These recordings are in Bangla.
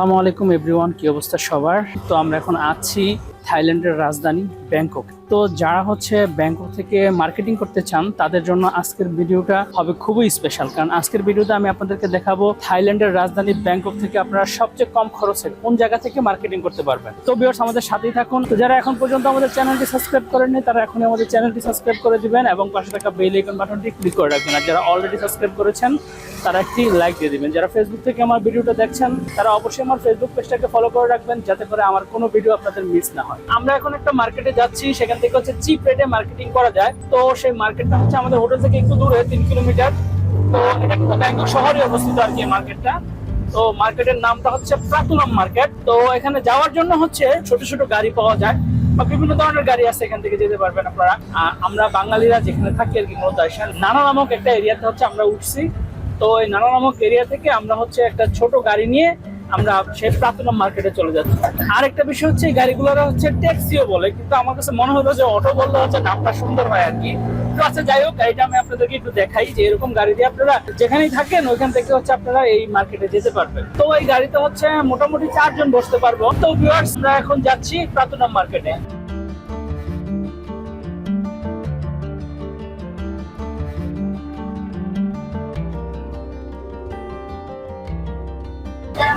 আসসালামু আলাইকুম এভরিওয়ান কি অবস্থা সবার? তো আমরা এখন আছি থাইল্যান্ডের রাজধানী ব্যাংকক। তো যারা হচ্ছে ব্যাংকক থেকে মার্কেটিং করতে চান, তাদের জন্য আজকের ভিডিওটা হবে খুবই স্পেশাল কারণ আজকের ভিডিওতে আমি আপনাদেরকে দেখাবো থাইল্যান্ডের রাজধানী ব্যাংকক থেকে আপনারা সবচেয়ে কম খরচে কোন জায়গা থেকে মার্কেটিং করতে পারবেন। তো বিয়ার্স আমাদের সাথেই থাকুন। তো যারা এখন পর্যন্ত আমাদের চ্যানেলটি সাবস্ক্রাইব করেননি, তারা এখনই আমাদের চ্যানেলটি সাবস্ক্রাইব করে দিবেন এবং পাশে থাকা বেল আইকন বাটনটি ক্লিক করে রাখবেন। আর যারা অলরেডি সাবস্ক্রাইব করেছেন, তারা একটি লাইক দিয়ে দিবেন। যারা ফেসবুক থেকে আমার ভিডিওটা দেখছেন, তারা অবশ্যই আমার ফেসবুক পেজটাকে ফলো করে রাখবেন, যাতে করে আমার কোনো ভিডিও আপনাদের মিস না আমরা এখন একটা মার্কেটে যাচ্ছি, সেখান থেকে হচ্ছে চিপ রেটে মার্কেটিং করা যায়। তো সেই মার্কেটটা হচ্ছে আমাদের হোটেল থেকে একটু দূরে, তিন কিলোমিটার তো এটা ব্যাংকক শহরে অবস্থিত আর কি মার্কেটটা তো মার্কেটের নামটা হচ্ছে প্রাতুলাম মার্কেট তো এখানে যাওয়ার জন্য হচ্ছে ছোট ছোট গাড়ি পাওয়া যায় বা বিভিন্ন ধরনের গাড়ি আছে এখান থেকে যেতে পারবেন আপনারা। আমরা বাঙালিরা যেখানে থাকি আর কি মূলত নানা নামক একটা এরিয়াতে হচ্ছে আমরা উঠছি। তো এই নানা নামক এরিয়া থেকে আমরা হচ্ছে একটা ছোট গাড়ি নিয়ে আমরা সেই প্রাতনাম মার্কেটে চলে যাচ্ছি। আরেকটা বিষয় হচ্ছে, এই গাড়িগুলোরা হচ্ছে ট্যাক্সিও বলে, কিন্তু আমার কাছে মনে হলো যে অটো বললে হচ্ছে নামটা সুন্দর হয় আর কি। তো আচ্ছা যাই হোক, গাড়িটা আমি আপনাদেরকে একটু দেখাই যে এরকম গাড়ি দিয়ে আপনারা যেখানেই থাকেন, ওইখান থেকে হচ্ছে আপনারা এই মার্কেটে যেতে পারবেন। তো এই গাড়িতে হচ্ছে মোটামুটি চারজন বসতে পারব। তো ভিউয়ার্স আমরা এখন যাচ্ছি প্রাতনাম মার্কেটে।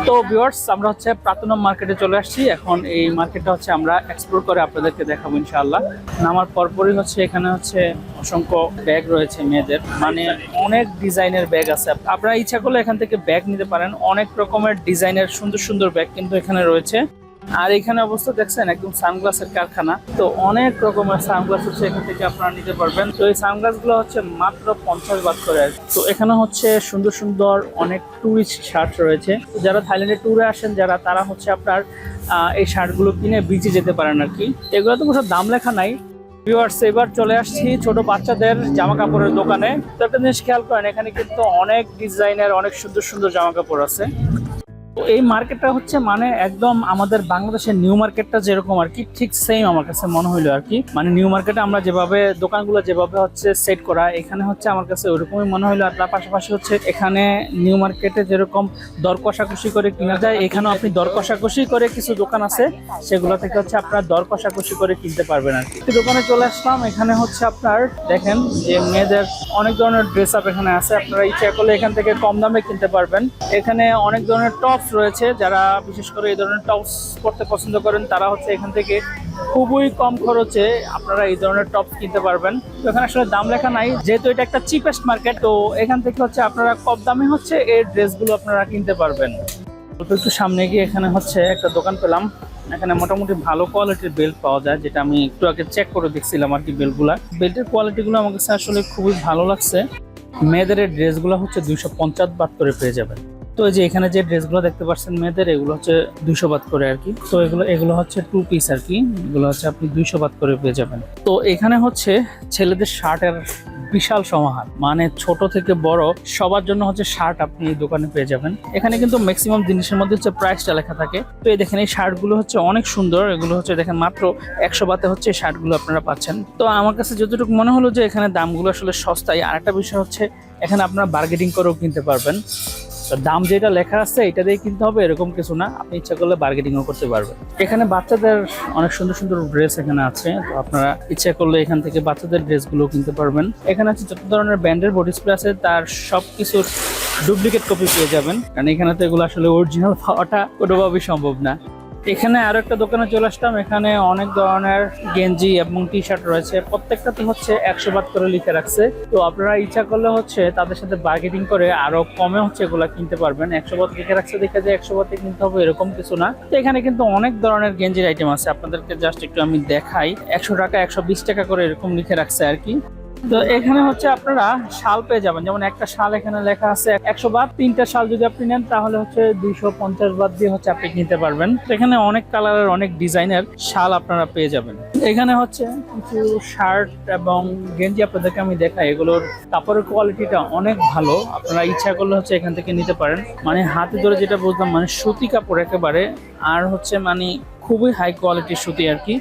তো ভিউয়ার্স আমরা হচ্ছে প্রাতনম মার্কেটে চলে আসছি। এখন এই মার্কেটটা হচ্ছে আমরা এক্সপ্লোর করে আপনাদেরকে দেখাবো ইনশাআল্লাহ। নামার পরপরই হচ্ছে এখানে হচ্ছে অসংখ্য ব্যাগ রয়েছে মেয়েদের। মানে অনেক ডিজাইনের ব্যাগ আছে। আপনারা ইচ্ছা করলে এখান থেকে ব্যাগ নিতে পারেন। অনেক রকমের ডিজাইনের সুন্দর সুন্দর ব্যাগ কিন্তু এখানে রয়েছে। আর এখানে অবস্থা দেখছেন, একদম সানগ্লাসের কারখানা। তো অনেক রকমের সানগ্লাস হচ্ছে এখান থেকে আপনারা নিতে পারবেন। তো এই সানগ্লাসগুলো হচ্ছে মাত্র পঞ্চাশ বাদ করে তো এখানে হচ্ছে সুন্দর সুন্দর অনেক টুরিস্ট শার্ট রয়েছে। যারা থাইল্যান্ডে ট্যুরে আসেন, যারা তারা হচ্ছে আপনার এই শার্টগুলো কিনে বিচে যেতে পারেন আর কি। এগুলো তো কোনো দাম লেখা নাই। ভিউয়ার্স এবার চলে আসছি ছোট বাচ্চাদের জামা কাপড়ের দোকানে। তো একটা জিনিস খেয়াল করেন, এখানে কিন্তু অনেক ডিজাইনের অনেক সুন্দর সুন্দর জামা কাপড় আছে। তো এই মার্কেটটা হচ্ছে মানে একদম আমাদের বাংলাদেশের নিউ মার্কেটটা যেরকম আর কি, ঠিক সেম আমার কাছে মনে হইল আর কি। মানে নিউ মার্কেটে আমরা যেভাবে, দোকানগুলো যেভাবে হচ্ছে সেট করা, এখানে হচ্ছে আমার কাছে ওরকমই মনে হইল। আর তার পাশাপাশি হচ্ছে এখানে নিউ মার্কেটে যেরকম দর কষাকষি করে কিনা যায়, এখানেও আপনি দর কষাকষি করে কিছু দোকান আছে, সেগুলো থেকে হচ্ছে আপনার দর কষাকষি করে কিনতে পারবেন আর কি। দোকানে চলে আসলাম, এখানে হচ্ছে আপনার, দেখেন যে মেয়েদের অনেক ধরনের ড্রেস আপ এখানে আছে, আপনারা ইচ্ছা করলে এখান থেকে কম দামে কিনতে পারবেন। এখানে অনেক ধরনের টপস রয়েছে, যারা বিশেষ করে এই ধরনের টপস পড়তে পছন্দ করেন, তারা হচ্ছে এখান থেকে খুবই কম খরচে আপনারা এই ধরনের টপস কিনতে পারবেন। তো এখানে আসলে দাম লেখা নাই, যেহেতু এটা একটা চিপেস্ট মার্কেট তো এখান থেকে হচ্ছে আপনারা কম দামে হচ্ছে এই ড্রেসগুলো আপনারা কিনতে পারবেন। একটু সামনে গিয়ে এখানে হচ্ছে একটা দোকান পেলাম, এখানে মোটামুটি ভালো কোয়ালিটির বেল্ট পাওয়া যায়, যেটা আমি একটু আগে চেক করে দেখছিলাম আর কি বেল্টগুলা বেল্টের কোয়ালিটিগুলো আমার কাছে আসলে খুবই ভালো লাগছে। মেয়েদের ড্রেসগুলো হচ্ছে দুইশো পঞ্চাশ বাদ করে পেয়ে যাবেন। তো এই যে এখানে যে ড্রেসগুলো দেখতে পাচ্ছেন মেয়েদের, এগুলো হচ্ছে দুইশো বাদ করে আর কি। তো এগুলো এগুলো হচ্ছে টু পিস আর কি। এগুলো হচ্ছে আপনি দুইশো বাদ করে পেয়ে যাবেন। তো এখানে হচ্ছে ছেলেদের শার্টের বিশাল সমাহার। মানে ছোট থেকে বড় সবার জন্য হচ্ছে শার্ট আপনি এই দোকানে পেয়ে যাবেন। এখানে কিন্তু ম্যাক্সিমাম জিনিসের মধ্যে হচ্ছে প্রাইসটা লেখা থাকে। তো এই দেখেন, এই শার্টগুলো হচ্ছে অনেক সুন্দর। এগুলো হচ্ছে দেখেন মাত্র একশো বাতে হচ্ছে এই শার্টগুলো আপনারা পাচ্ছেন। তো আমার কাছে যতটুকু মনে হলো যে এখানে দামগুলো আসলে সস্তায়। আর একটা বিষয় হচ্ছে, এখানে আপনারা বার্গেটিং করেও কিনতে পারবেন। দাম যেটা লেখা আছে, এটা দিয়ে কিনতে হবে, এরকম কিছু না। আপনি ইচ্ছা করলে বার্গেটিংও করতে পারবেন। এখানে বাচ্চাদের অনেক সুন্দর সুন্দর ড্রেস এখানে আছে। তো আপনারা ইচ্ছা করলে এখান থেকে বাচ্চাদের ড্রেসগুলো কিনতে পারবেন। এখানে আছে যত ধরনের ব্যান্ডের বডি স্প্রে আছে, তার সব কিছুর ডুপ্লিকেট কপি পেয়ে যাবেন। কারণ এখানে তো এগুলো আসলে অরিজিনাল পাওয়াটা কোনোভাবেই সম্ভব না। এখানে আরও একটা দোকানে চলে আসলাম। এখানে অনেক ধরনের গেঞ্জি এবং টি শার্ট রয়েছে। প্রত্যেকটাতে হচ্ছে একশো বাদ করে লিখে রাখছে। তো আপনারা ইচ্ছা করলে হচ্ছে তাদের সাথে বার্গেটিং করে আরও কমে হচ্ছে এগুলা কিনতে পারবেন। একশো বাদ লিখে রাখছে দেখে যে একশো বাদে কিনতে হবে এরকম কিছু না। তো এখানে কিন্তু অনেক ধরনের গেঞ্জির আইটেম আছে। আপনাদেরকে জাস্ট একটু আমি দেখাই। একশো টাকা, একশো বিশ টাকা করে এরকম লিখে রাখছে আর কি। তো এখানে হচ্ছে আপনারা শাল পেয়ে যাবেন। যেমন একটা শাল এখানে লেখা আছে, একশো বাদ। তিনটা শাল যদি আপনি নেন, তাহলে হচ্ছে দুইশো পঞ্চাশ বাদ দিয়ে হচ্ছে আপনি কিনতে পারবেন। এখানে অনেক কালারের, অনেক ডিজাইনের শাল আপনারা পেয়ে যাবেন। এখানে হচ্ছে কিছু শার্ট এবং গেঞ্জি আপনাদেরকে আমি দেখাই। এগুলোর কাপড়ের কোয়ালিটিটা অনেক ভালো। আপনারা ইচ্ছা করলে হচ্ছে এখান থেকে নিতে পারেন। মানে হাতে ধরে যেটা বলতাম মানে সুতি কাপড় একেবারে। আর হচ্ছে মানে খুবই হাই কোয়ালিটির সুতি আর কি।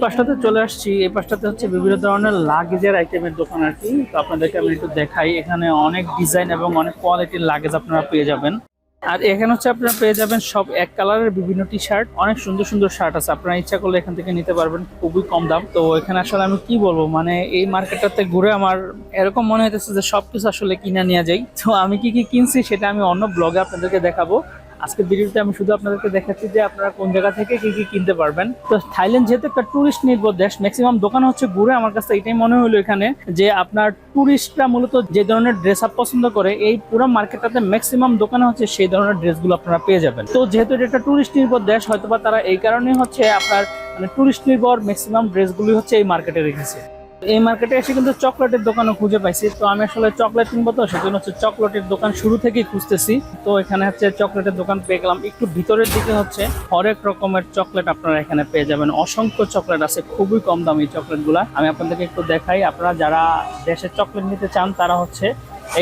পাশটাতে চলে আসছি। এই পাশটাতে হচ্ছে বিভিন্ন ধরনের লাগেজের আইটেমের দোকান আর কি। তো আপনাদেরকে আমি একটু দেখাই, এখানে অনেক ডিজাইন এবং অনেক কোয়ালিটির লাগেজ আপনারা পেয়ে যাবেন। আর এখানে হচ্ছে আপনারা পেয়ে যাবেন সব এক কালারের বিভিন্ন টি শার্ট অনেক সুন্দর সুন্দর শার্ট আছে। আপনারা ইচ্ছা করলে এখান থেকে নিতে পারবেন, খুবই কম দাম। তো এখানে আসলে আমি কি বলব মানে এই মার্কেটটাতে ঘুরে আমার এরকম মনে হইতেছে যে সবকিছু আসলে কিনা নিয়ে যাই তো আমি কি কি কিনছি সেটা আমি অন্য ব্লগে আপনাদেরকে দেখাবো। আজকের ভিডিওতে আমি শুধু আপনাদেরকে দেখাচ্ছি যে আপনারা কোন জায়গা থেকে কি কি কিনতে পারবেন। তো থাইল্যান্ড যেহেতু একটা টুরিস্ট নির্ভর দেশ ম্যাক্সিমাম দোকান হচ্ছে ঘুরে। আমার কাছে এটাই মনে হলো এখানে যে আপনার টুরিস্টরা মূলত যে ধরনের ড্রেস আপ পছন্দ করে, এই পুরো মার্কেটটাতে ম্যাক্সিমাম দোকানে হচ্ছে সেই ধরনের ড্রেসগুলো আপনারা পেয়ে যাবেন। তো যেহেতু এটা একটা টুরিস্ট নির্ভর দেশ, হয়তোবা তারা এই কারণে হচ্ছে আপনার মানে টুরিস্ট নির্ভর ম্যাক্সিমাম ড্রেসগুলি হচ্ছে এই মার্কেটে রেখেছে। এই মার্কেটে এসে কিন্তু চকলেটের দোকানও খুঁজে পাইছি। তো আমি আসলে চকলেট কিনবো তো, সেজন্য হচ্ছে চকলেটের দোকান শুরু থেকেই খুঁজতেছি। তো এখানে হচ্ছে চকলেটের দোকান পেয়ে গেলাম। একটু ভিতরের দিকে হচ্ছে হরেক রকমের চকলেট আপনারা এখানে পেয়ে যাবেন। অসংখ্য চকলেট আছে, খুবই কম দামি চকলেটগুলা। আমি আপনাদেরকে একটু দেখাই, আপনারা যারা দেশে চকলেট নিতে চান, তারা হচ্ছে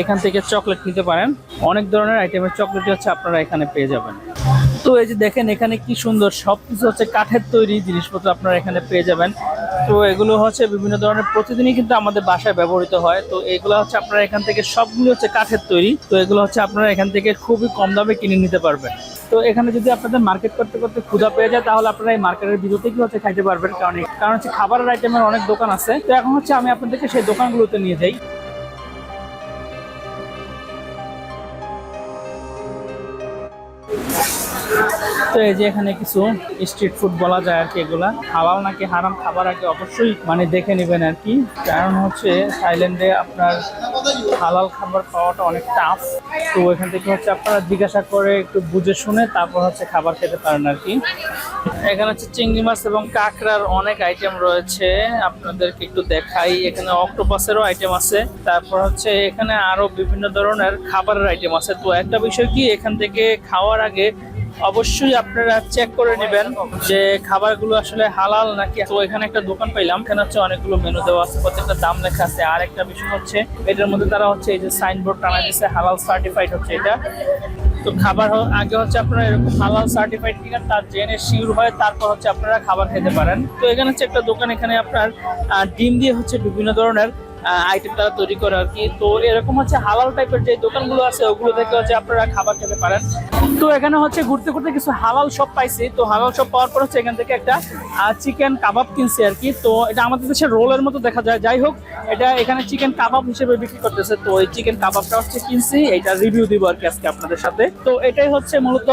এখান থেকে চকলেট নিতে পারেন। অনেক ধরনের আইটেমের চকলেটই হচ্ছে আপনারা এখানে পেয়ে যাবেন। তো এই যে দেখেন, এখানে কি সুন্দর সবকিছু হচ্ছে কাঠের তৈরি জিনিসপত্র আপনারা এখানে পেয়ে যাবেন। তো এগুলো হচ্ছে বিভিন্ন ধরনের প্রতিদিনই কিন্তু আমাদের বাসায় ব্যবহৃত হয়। তো এগুলো হচ্ছে আপনারা এখান থেকে সবগুলো হচ্ছে কাঠের তৈরি। তো এগুলো হচ্ছে আপনারা এখান থেকে খুবই কম দামে কিনে নিতে পারবেন। তো এখানে যদি আপনাদের মার্কেট করতে করতে ক্ষুধা পেয়ে যায়, তাহলে আপনারা এই মার্কেটের ভিতর কি হচ্ছে খাইতে পারবেন। কারণ কারণ হচ্ছে খাবারের আইটেমের অনেক দোকান আছে। তো এখন হচ্ছে আমি আপনাদেরকে সেই দোকানগুলোতে নিয়ে যাই। তো এই যে এখানে কিছু স্ট্রিট ফুড বলা যায় আর কি এগুলা। হালাল নাকি হারাম খাবার আগে অবশ্যই মানে দেখে নেবেন আর কি। কারণ হচ্ছে থাইল্যান্ডে আপনার হালাল খাবার পাওয়াটা অনেক টাফ তো এখান থেকে হচ্ছে আপনারা জিজ্ঞাসা করে একটু বুঝে শুনে তারপর হচ্ছে খাবার খেতে পারেন আর কি। এখানে হচ্ছে চিংড়ি মাছ এবং কাঁকড়ার অনেক আইটেম রয়েছে। আপনাদেরকে একটু দেখাই। এখানে অক্টোপাসেরও আইটেম আছে। তারপর হচ্ছে এখানে আরও বিভিন্ন ধরনের খাবারের আইটেম আছে। তো একটা বিষয় কি, এখান থেকে খাওয়ার আগে অবশ্যই আপনারা চেক করে নেবেন যে খাবারগুলো আসলে হালাল নাকি। তো এখানে একটা দোকান পাইলাম, এখানে হচ্ছে অনেকগুলো মেনু দেওয়া আছে, প্রত্যেকটা দাম লেখা আছে। আর একটা বিষয় হচ্ছে, এটার মধ্যে তারা হচ্ছে এই যে সাইনবোর্ড টানা দিচ্ছে হালাল সার্টিফাইড হচ্ছে এটা। তো খাবার আগে হচ্ছে আপনারা এরকম হালাল সার্টিফাইড কিনা তার জেনে শিওর হয় তারপর হচ্ছে আপনারা খাবার খেতে পারেন। তো এখানে হচ্ছে একটা দোকান, এখানে আপনার ডিম দিয়ে হচ্ছে বিভিন্ন ধরনের আইটেম তারা তৈরি করে আর কি। তো এরকম হচ্ছে হালাল টাইপের যে দোকানগুলো আছে, ওগুলো থেকে হচ্ছে আপনারা খাবার খেতে পারেন। তো এখানে হচ্ছে ঘুরতে ঘুরতে কিছু হালাল শপ পাইছি। তো হালাল শপ পাওয়ার পর হচ্ছে এখান থেকে একটা চিকেন কাবাব কিনছি আর কি। তো এটা আমাদের দেশে রোলের মতো দেখা যায়। যাই হোক, এটা এখানে চিকেন কাবাব হিসেবে বিক্রি করতেছে। তো এই চিকেন কাবাবটা হচ্ছে কিনছি। এটা রিভিউ দিব আর কি আজকে আপনাদের সাথে। তো এটাই হচ্ছে মূলত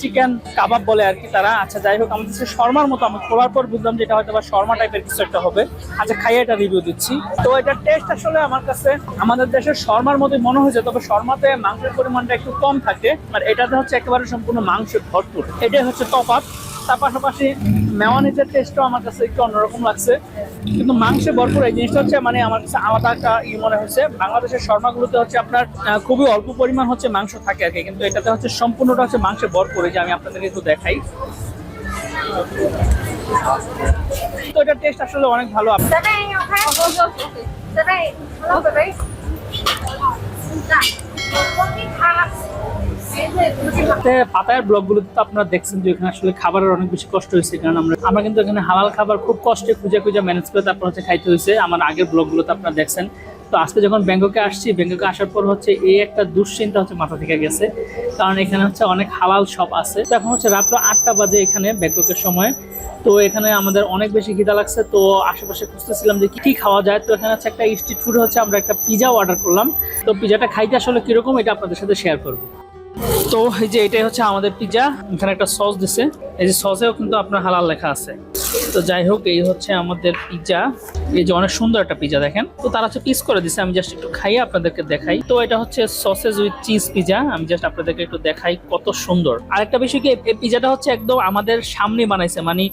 চিকেন কাবাব বলে আর কি তারা। আচ্ছা যাই হোক, আমাদের দেশে শর্মার মতো আমি খোলার পর বুঝলাম যে এটা হয়তো বা শর্মা টাইপের কিছু একটা হবে। আচ্ছা খাইয়ে এটা রিভিউ দিচ্ছি। তো এটার টেস্ট আসলে আমার কাছে আমাদের দেশের শর্মার মতো মনে হয়েছে তবে শর্মাতে মাংসের পরিমাণটা একটু কম থাকে, আর এটাতে হচ্ছে একেবারে সম্পূর্ণ মাংসের ভরপুর। এটাই হচ্ছে তফাৎ তার পাশাপাশি মেওয়ানিজের টেস্টও আমার কাছে একটু অন্যরকম লাগছে। কিন্তু মাংসে ভরপুর এই জিনিসটা হচ্ছে মানে আমার কাছে আলাদা একটা ই মনে হয়েছে বাংলাদেশের শর্মাগুলোতে হচ্ছে আপনার খুবই অল্প পরিমাণ হচ্ছে মাংস থাকে আর কি। কিন্তু এটাতে হচ্ছে সম্পূর্ণটা হচ্ছে মাংসে ভরপুর। এই যে আমি আপনাদেরকে একটু দেখাই। তো এটার টেস্ট আসলে অনেক ভালো। Bye bye, okay? Bye bye. Hello, bye bye. সাথে পাতায়ের ব্লগগুলোতে তো আপনারা দেখছেন যে এখানে আসলে খাবারের অনেক বেশি কষ্ট হয়েছে কারণ আমরা আমরা কিন্তু এখানে হালাল খাবার খুব কষ্টে খুঁজে খুঁজে ম্যানেজ করে তারপর হচ্ছে খাইতে হয়েছে আমার আগের ব্লগগুলোতে আপনারা দেখছেন তো আজকে যখন ব্যাংককে আসছি, ব্যাংককে আসার পর হচ্ছে এই একটা দুশ্চিন্তা হচ্ছে মাথা থেকে গেছে। কারণ এখানে হচ্ছে অনেক হালাল শপ আছে। তো এখন হচ্ছে রাত্র আটটা বাজে এখানে ব্যাংককের সময়। তো এখানে আমাদের অনেক বেশি খিদা লাগছে। তো আশেপাশে খুঁজতেছিলাম যে কি খাওয়া যায়। তো এখানে হচ্ছে একটা স্ট্রিট ফুড হচ্ছে আমরা একটা পিজা অর্ডার করলাম। তো পিজাটা খাইতে আসলে কীরকম এটা আপনাদের সাথে শেয়ার করব। তো এই যে এটাই হচ্ছে আমাদের পিজা এখানে একটা সস দিছে। এই যে সসেও কিন্তু আপনার হালাল লেখা আছে। তো যাই হোক, এই হচ্ছে আমাদের পিজা এই যে অনেক সুন্দর একটা পিজা দেখেন। তো তারা হচ্ছে পিস করে দিছে, আমি জাস্ট একটু খাইয়ে আপনাদেরকে দেখাই। তো এটা হচ্ছে সসেজ উইথ চিজ পিজা আমি জাস্ট আপনাদেরকে একটু দেখাই কত সুন্দর। আরেকটা বিষয় কি, এই পিজাটা হচ্ছে একদম আমাদের সামনে বানাইছে মানে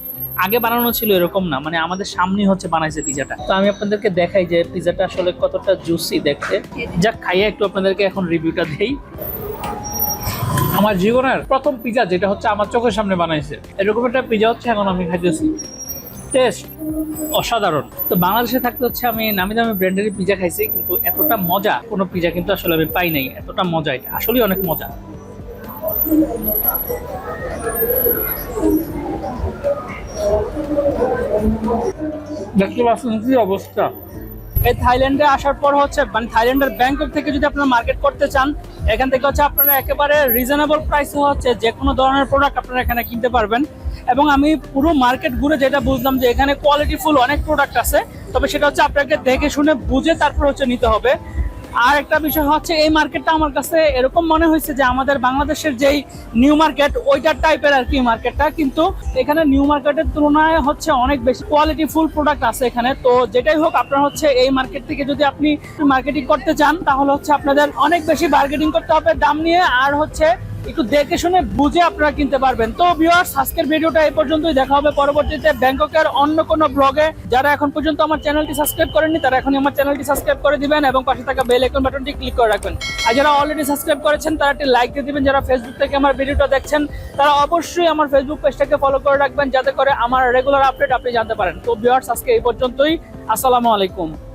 আগে বানানো ছিল এরকম না মানে আমাদের সামনেই হচ্ছে বানাইছে পিজাটা তো আমি আপনাদেরকে দেখাই যে পিজাটা আসলে কতটা জুসি দেখতে। যা খাইয়ে একটু আপনাদেরকে এখন রিভিউটা দেই। আমার জীবনের প্রথম পিজা যেটা হচ্ছে আমার চোখের সামনে বানাইছে। এরকম একটা পিজা হচ্ছে, এখন আমি খাইতেছি। টেস্ট অসাধারণ। তো বাংলাদেশে থাকতে হচ্ছে আমি নামি দামি ব্র্যান্ডের পিজা খাইছি কিন্তু এতটা মজা কোনো পিজা কিন্তু আসলে আমি পাই নাই। এতটা মজা এটা আসলেই অনেক মজা। দেখতে পাচ্ছেন কি অবস্থা? এই থাইল্যান্ডে আসার পর হচ্ছে মানে থাইল্যান্ডের ব্যাংকক থেকে যদি আপনারা মার্কেট করতে চান এখান থেকে হচ্ছে আপনারা একেবারে রিজনেবল প্রাইসে হচ্ছে যে কোনো ধরনের প্রোডাক্ট আপনারা এখানে কিনতে পারবেন। এবং আমি পুরো মার্কেট ঘুরে যেটা বুঝলাম যে এখানে কোয়ালিটিফুল অনেক প্রোডাক্ট আছে, তবে সেটা হচ্ছে আপনাকে দেখে শুনে বুঝে তারপর হচ্ছে নিতে হবে। আর একটা বিষয় হচ্ছে এই মার্কেটটা আমার কাছে এরকম মনে হয়েছে যে আমাদের বাংলাদেশের যেই নিউ মার্কেট ওইটার টাইপের আর কি মার্কেটটা কিন্তু এখানে নিউ মার্কেটের তুলনায় হচ্ছে অনেক বেশি কোয়ালিটি ফুল প্রোডাক্ট আছে এখানে। তো যেটাই হোক, আপনার হচ্ছে এই মার্কেট থেকে যদি আপনি মার্কেটিং করতে চান, তাহলে হচ্ছে আপনাদের অনেক বেশি বার্গেটিং করতে হবে দাম নিয়ে। আর হচ্ছে একটু দেখে শুনে বুঝে আপনারা কিনতে পারবেন। তো ভিউয়ার্স আজকের ভিডিওটা এই পর্যন্তই। দেখা হবে পরবর্তীতে ব্যাংককের অন্য কোনো ব্লগে যারা এখন পর্যন্ত আমার চ্যানেলটি সাবস্ক্রাইব করেননি, তারা এখনই আমার চ্যানেলটি সাবস্ক্রাইব করে দিবেন এবং পাশে থাকা বেল আইকন বাটনটি ক্লিক করে রাখবেন। আর যারা অলরেডি সাবস্ক্রাইব করেছেন, তারা একটি লাইক দিয়ে দিবেন। যারা ফেসবুক থেকে আমার ভিডিওটা দেখছেন, তারা অবশ্যই আমার ফেসবুক পেজটাকে ফলো করে রাখবেন। যাতে করে আমার রেগুলার আপডেট আপনি জানতে পারেন। তো ভিউয়ার্স আজকে এই পর্যন্তই। আসসালামু আলাইকুম।